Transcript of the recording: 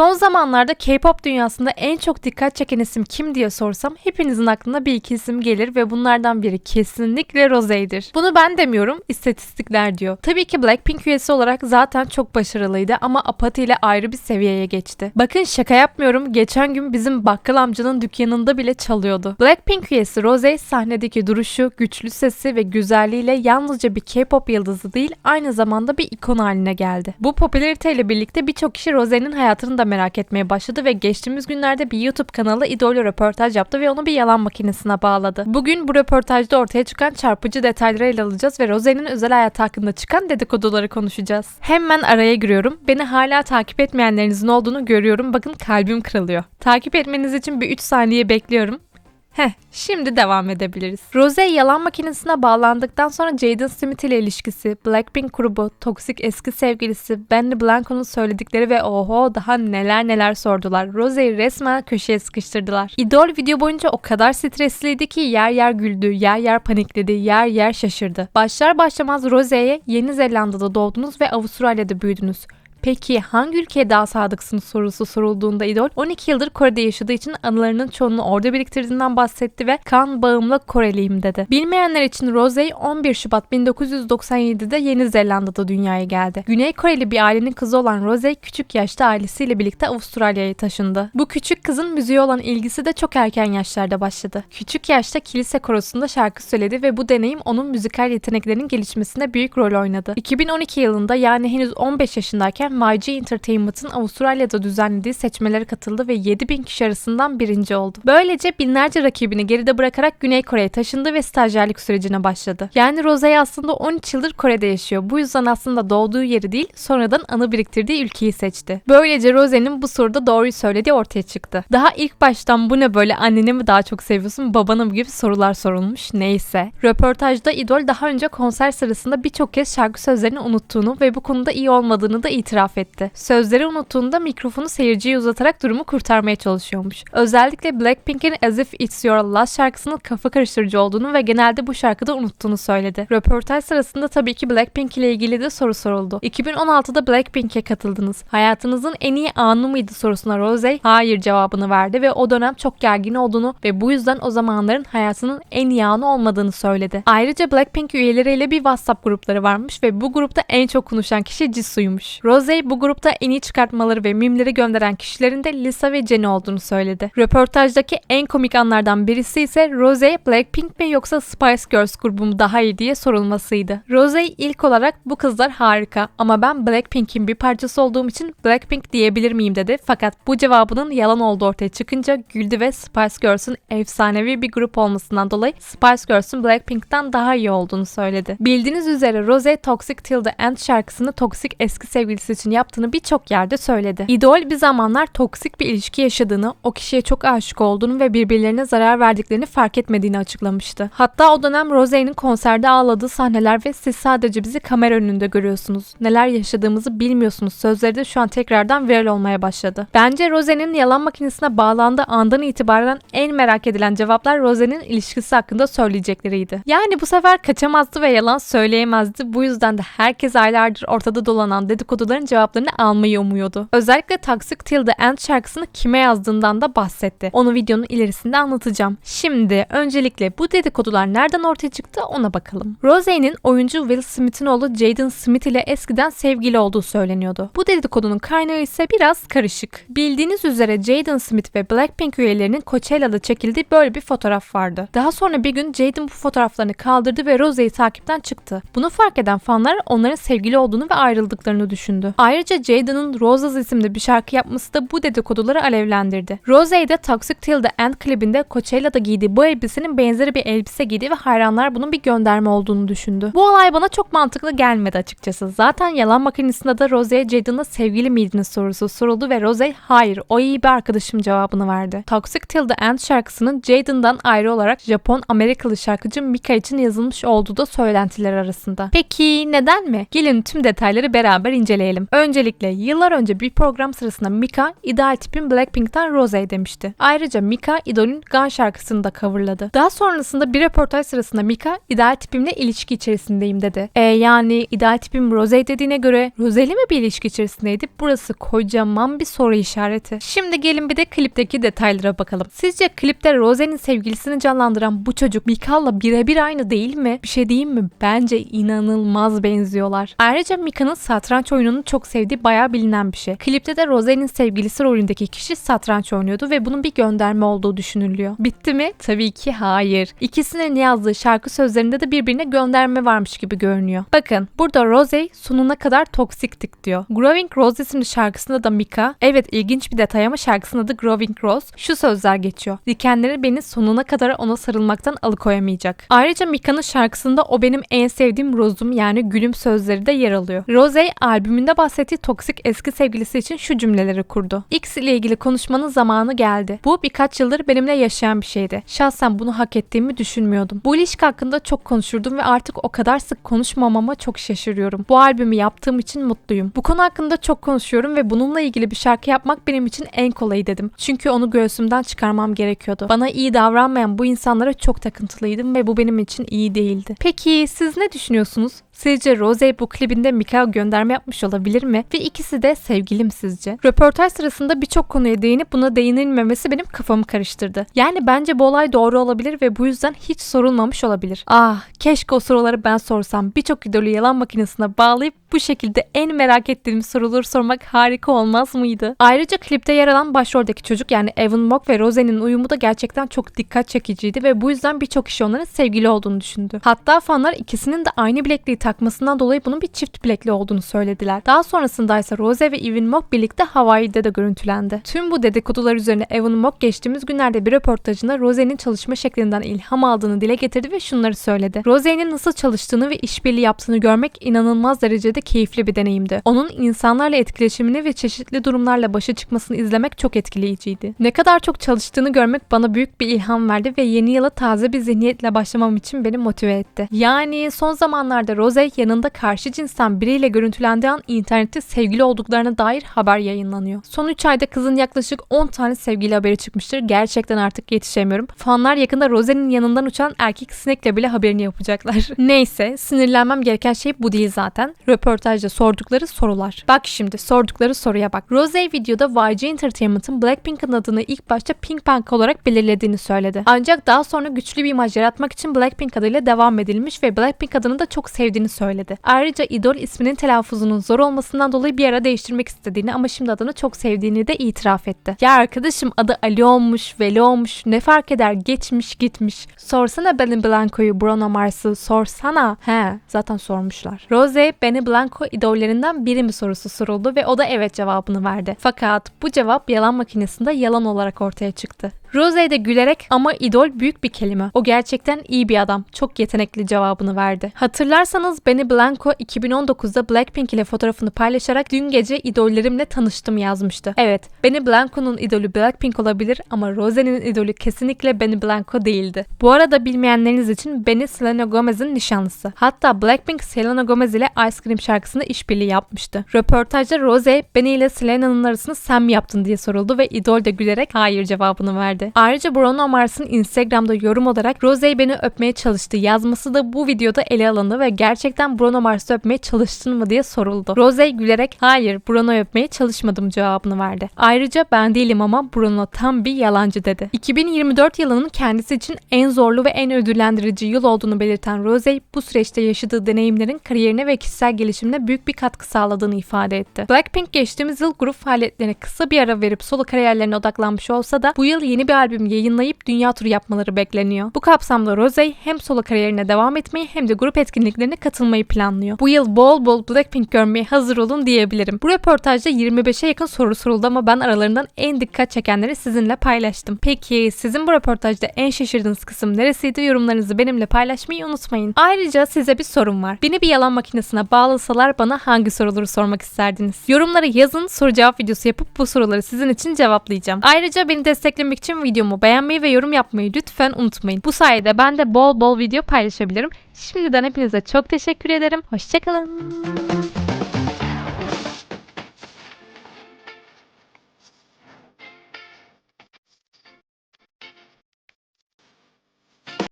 Son zamanlarda K-pop dünyasında en çok dikkat çeken isim kim diye sorsam hepinizin aklına bir iki isim gelir ve bunlardan biri kesinlikle Rose'dir. Bunu ben demiyorum, istatistikler diyor. Tabii ki Blackpink üyesi olarak zaten çok başarılıydı ama Apathy ile ayrı bir seviyeye geçti. Bakın şaka yapmıyorum, geçen gün bizim bakkal amcanın dükkanında bile çalıyordu. Blackpink üyesi Rose sahnedeki duruşu, güçlü sesi ve güzelliğiyle yalnızca bir K-pop yıldızı değil aynı zamanda bir ikon haline geldi. Bu popülariteyle birlikte birçok kişi Rose'nin hayatını da merak etmeye başladı ve geçtiğimiz günlerde bir YouTube kanalı idolü röportaj yaptı ve onu bir yalan makinesine bağladı. Bugün bu röportajda ortaya çıkan çarpıcı detayları ele alacağız ve Rose'nin özel hayatı hakkında çıkan dedikoduları konuşacağız. Hemen araya giriyorum. Beni hala takip etmeyenlerinizin olduğunu görüyorum. Bakın kalbim kırılıyor. Takip etmeniz için bir 3 saniye bekliyorum. Heh, şimdi devam edebiliriz. Rose yalan makinesine bağlandıktan sonra Jaden Smith ile ilişkisi, Blackpink grubu, toksik eski sevgilisi, Benny Blanco'nun söyledikleri ve oho daha neler neler sordular. Rose'yi resmen köşeye sıkıştırdılar. İdol video boyunca o kadar stresliydi ki yer yer güldü, yer yer panikledi, yer yer şaşırdı. Başlar başlamaz Rose'ye Yeni Zelanda'da doğdunuz ve Avustralya'da büyüdünüz. Peki hangi ülkeye daha sadıksınız sorusu sorulduğunda idol 12 yıldır Kore'de yaşadığı için anılarının çoğunu orada biriktirdiğinden bahsetti ve kan bağımlı Koreliyim dedi. Bilmeyenler için Rose 11 Şubat 1997'de Yeni Zelanda'da dünyaya geldi. Güney Koreli bir ailenin kızı olan Rose küçük yaşta ailesiyle birlikte Avustralya'ya taşındı. Bu küçük kızın müziğe olan ilgisi de çok erken yaşlarda başladı. Küçük yaşta kilise korosunda şarkı söyledi ve bu deneyim onun müzikal yeteneklerinin gelişmesinde büyük rol oynadı. 2012 yılında yani henüz 15 yaşındayken YG Entertainment'ın Avustralya'da düzenlediği seçmelere katıldı ve 7000 kişi arasından birinci oldu. Böylece binlerce rakibini geride bırakarak Güney Kore'ye taşındı ve stajyerlik sürecine başladı. Yani Rosé aslında 13 yıldır Kore'de yaşıyor. Bu yüzden aslında doğduğu yeri değil, sonradan anı biriktirdiği ülkeyi seçti. Böylece Rose'nin bu soruda doğruyu söylediği ortaya çıktı. Daha ilk baştan bu ne böyle anneni mi daha çok seviyorsun, babanı mı gibi sorular sorulmuş. Neyse. Röportajda İdol daha önce konser sırasında birçok kez şarkı sözlerini unuttuğunu ve bu konuda iyi olmadığını da itiraf etti. Sözleri unuttuğunda mikrofonu seyirciye uzatarak durumu kurtarmaya çalışıyormuş. Özellikle Blackpink'in As If It's Your Last şarkısının kafa karıştırıcı olduğunu ve genelde bu şarkıda unuttuğunu söyledi. Röportaj sırasında tabii ki Blackpink ile ilgili de soru soruldu. 2016'da Blackpink'e katıldınız. Hayatınızın en iyi anı mıydı sorusuna Rose hayır cevabını verdi ve o dönem çok gergin olduğunu ve bu yüzden o zamanların hayatının en iyi anı olmadığını söyledi. Ayrıca Blackpink üyeleriyle bir WhatsApp grupları varmış ve bu grupta en çok konuşan kişi Jisoo'ymuş. Rose bu grupta en iyi çıkartmaları ve mimleri gönderen kişilerin de Lisa ve Jennie olduğunu söyledi. Röportajdaki en komik anlardan birisi ise Rose Blackpink mi yoksa Spice Girls grubu mu daha iyi diye sorulmasıydı. Rose ilk olarak bu kızlar harika ama ben Blackpink'in bir parçası olduğum için Blackpink diyebilir miyim dedi. Fakat bu cevabının yalan olduğu ortaya çıkınca güldü ve Spice Girls'ün efsanevi bir grup olmasından dolayı Spice Girls'ün Blackpink'ten daha iyi olduğunu söyledi. Bildiğiniz üzere Rose Toxic Till the End şarkısını toksik eski sevgilisi için yaptığını birçok yerde söyledi. İdol bir zamanlar toksik bir ilişki yaşadığını, o kişiye çok aşık olduğunu ve birbirlerine zarar verdiklerini fark etmediğini açıklamıştı. Hatta o dönem Rose'nin konserde ağladığı sahneler ve siz sadece bizi kamera önünde görüyorsunuz. Neler yaşadığımızı bilmiyorsunuz sözleri de şu an tekrardan viral olmaya başladı. Bence Rose'nin yalan makinesine bağlandığı andan itibaren en merak edilen cevaplar Rose'nin ilişkisi hakkında söyleyecekleriydi. Yani bu sefer kaçamazdı ve yalan söyleyemezdi. Bu yüzden de herkes aylardır ortada dolanan dedikoduların cevaplarını almayı umuyordu. Özellikle Toxic Till the End şarkısını kime yazdığından da bahsetti. Onu videonun ilerisinde anlatacağım. Şimdi öncelikle bu dedikodular nereden ortaya çıktı ona bakalım. Rose'nin oyuncu Will Smith'in oğlu Jaden Smith ile eskiden sevgili olduğu söyleniyordu. Bu dedikodunun kaynağı ise biraz karışık. Bildiğiniz üzere Jaden Smith ve Blackpink üyelerinin Coachella'da çekildiği böyle bir fotoğraf vardı. Daha sonra bir gün Jaden bu fotoğraflarını kaldırdı ve Rose'yi takipten çıktı. Bunu fark eden fanlar onların sevgili olduğunu ve ayrıldıklarını düşündü. Ayrıca Jaden'ın Roses isimli bir şarkı yapması da bu dedikoduları alevlendirdi. Rose de Toxic Till the End klibinde Coachella'da giydiği bu elbisenin benzeri bir elbise giydi ve hayranlar bunun bir gönderme olduğunu düşündü. Bu olay bana çok mantıklı gelmedi açıkçası. Zaten yalan makinesinde de Rose'ye Jaden'la sevgili miydiniz sorusu soruldu ve Rose hayır o iyi bir arkadaşım cevabını verdi. Toxic Till the End şarkısının Jaden'dan ayrı olarak Japon Amerikalı şarkıcı Mika için yazılmış olduğu da söylentiler arasında. Peki neden mi? Gelin tüm detayları beraber inceleyelim. Öncelikle yıllar önce bir program sırasında Mika ideal tipin Blackpink'ten Rosé demişti. Ayrıca Mika idolün Gun şarkısını da coverladı. Daha sonrasında bir röportaj sırasında Mika ideal tipimle ilişki içerisindeyim dedi. E yani ideal tipim Rosé dediğine göre Roseli mi bir ilişki içerisindeydi? Burası kocaman bir soru işareti. Şimdi gelin bir de klipteki detaylara bakalım. Sizce klipte Rose'nin sevgilisini canlandıran bu çocuk Mika'la birebir aynı değil mi? Bir şey diyeyim mi? Bence inanılmaz benziyorlar. Ayrıca Mika'nın satranç oyununu çok sevdiği bayağı bilinen bir şey. Klipte de Rose'nin sevgilisi rolündeki kişi satranç oynuyordu ve bunun bir gönderme olduğu düşünülüyor. Bitti mi? Tabii ki hayır. İkisinin yazdığı şarkı sözlerinde de birbirine gönderme varmış gibi görünüyor. Bakın burada Rose sonuna kadar toksiktik diyor. Growing Rose isimli şarkısında da Mika, evet ilginç bir detay ama şarkısının adı Growing Rose, şu sözler geçiyor. Dikenleri beni sonuna kadar ona sarılmaktan alıkoyamayacak. Ayrıca Mika'nın şarkısında o benim en sevdiğim Rose'um yani gülüm sözleri de yer alıyor. Rose albümünde bahsettiği toksik eski sevgilisi için şu cümleleri kurdu. X ile ilgili konuşmanın zamanı geldi. Bu birkaç yıldır benimle yaşayan bir şeydi. Şahsen bunu hak ettiğimi düşünmüyordum. Bu ilişki hakkında çok konuşurdum ve artık o kadar sık konuşmamama çok şaşırıyorum. Bu albümü yaptığım için mutluyum. Bu konu hakkında çok konuşuyorum ve bununla ilgili bir şarkı yapmak benim için en kolayı dedim. Çünkü onu göğsümden çıkarmam gerekiyordu. Bana iyi davranmayan bu insanlara çok takıntılıydım ve bu benim için iyi değildi. Peki siz ne düşünüyorsunuz? Sizce Rose bu klibinde Mika gönderme yapmış olabilir mi? Ve ikisi de sevgilim sizce? Röportaj sırasında birçok konuya değinip buna değinilmemesi benim kafamı karıştırdı. Yani bence bu olay doğru olabilir ve bu yüzden hiç sorulmamış olabilir. Ah keşke o soruları ben sorsam. Birçok idolü yalan makinesine bağlayıp bu şekilde en merak ettiğim soruları sormak harika olmaz mıydı? Ayrıca klipte yer alan başroldeki çocuk yani Evan Mock ve Rose'nin uyumu da gerçekten çok dikkat çekiciydi ve bu yüzden birçok kişi onların sevgili olduğunu düşündü. Hatta fanlar ikisinin de aynı bilekliği takmasından dolayı bunun bir çift bilekli olduğunu söylediler. Daha sonrasında ise Rose ve Evan Mock birlikte Hawaii'de de görüntülendi. Tüm bu dedikodular üzerine Evan Mock geçtiğimiz günlerde bir röportajında Rose'nin çalışma şeklinden ilham aldığını dile getirdi ve şunları söyledi. Rose'nin nasıl çalıştığını ve işbirliği yaptığını görmek inanılmaz derecede keyifli bir deneyimdi. Onun insanlarla etkileşimini ve çeşitli durumlarla başa çıkmasını izlemek çok etkileyiciydi. Ne kadar çok çalıştığını görmek bana büyük bir ilham verdi ve yeni yıla taze bir zihniyetle başlamam için beni motive etti. Yani son zamanlarda Rose yanında karşı cinsten biriyle görüntülendiği an internette sevgili olduklarına dair haber yayınlanıyor. Son 3 ayda kızın yaklaşık 10 tane sevgili haberi çıkmıştır. Gerçekten artık yetişemiyorum. Fanlar yakında Rose'nin yanından uçan erkek sinekle bile haberini yapacaklar. Neyse sinirlenmem gereken şey bu değil zaten. Röportajda sordukları sorular. Bak şimdi sordukları soruya bak. Rose videoda YG Entertainment'ın Blackpink'in adını ilk başta Pink Punk olarak belirlediğini söyledi. Ancak daha sonra güçlü bir imaj yaratmak için Blackpink adıyla devam edilmiş ve Blackpink adını da çok sevdiğini söyledi. Ayrıca idol isminin telaffuzunun zor olmasından dolayı bir ara değiştirmek istediğini ama şimdi adını çok sevdiğini de itiraf etti. Ya arkadaşım adı Ali olmuş, Veli olmuş ne fark eder geçmiş gitmiş. Sorsana Benny Blanco'yu Bruno Mars'ı sorsana. He zaten sormuşlar. Rose Benny Blanco idollerinden biri mi sorusu soruldu ve o da evet cevabını verdi. Fakat bu cevap yalan makinesinde yalan olarak ortaya çıktı. Rose de gülerek ama idol büyük bir kelime. O gerçekten iyi bir adam. Çok yetenekli cevabını verdi. Hatırlarsanız Benny Blanco 2019'da Blackpink ile fotoğrafını paylaşarak dün gece idollerimle tanıştım yazmıştı. Evet, Benny Blanco'nun idolü Blackpink olabilir ama Rose'nin idolü kesinlikle Benny Blanco değildi. Bu arada bilmeyenleriniz için Benny Selena Gomez'in nişanlısı. Hatta Blackpink Selena Gomez ile Ice Cream şarkısında işbirliği yapmıştı. Röportajda Rose, Benny ile Selena'nın arasını sen mi yaptın diye soruldu ve idol de gülerek hayır cevabını verdi verdi. Ayrıca Bruno Mars'ın Instagram'da yorum olarak Rose beni öpmeye çalıştı yazması da bu videoda ele alındı ve gerçekten Bruno Mars'ı öpmeye çalıştın mı diye soruldu. Rose gülerek hayır Bruno öpmeye çalışmadım cevabını verdi. Ayrıca ben değilim ama Bruno tam bir yalancı dedi. 2024 yılının kendisi için en zorlu ve en ödüllendirici yıl olduğunu belirten Rose bu süreçte yaşadığı deneyimlerin kariyerine ve kişisel gelişimine büyük bir katkı sağladığını ifade etti. Blackpink geçtiğimiz yıl grup faaliyetlerine kısa bir ara verip solo kariyerlerine odaklanmış olsa da bu yıl yeni bir albüm yayınlayıp dünya turu yapmaları bekleniyor. Bu kapsamda Rosé hem solo kariyerine devam etmeyi hem de grup etkinliklerine katılmayı planlıyor. Bu yıl bol bol Blackpink görmeye hazır olun diyebilirim. Bu röportajda 25'e yakın soru soruldu ama ben aralarından en dikkat çekenleri sizinle paylaştım. Peki sizin bu röportajda en şaşırdığınız kısım neresiydi? Yorumlarınızı benimle paylaşmayı unutmayın. Ayrıca size bir sorum var. Beni bir yalan makinesine bağlasalar bana hangi soruları sormak isterdiniz? Yorumlara yazın soru cevap videosu yapıp bu soruları sizin için cevaplayacağım. Ayrıca beni desteklemek için videomu beğenmeyi ve yorum yapmayı lütfen unutmayın. Bu sayede ben de bol bol video paylaşabilirim. Şimdiden hepinize çok teşekkür ederim. Hoşçakalın.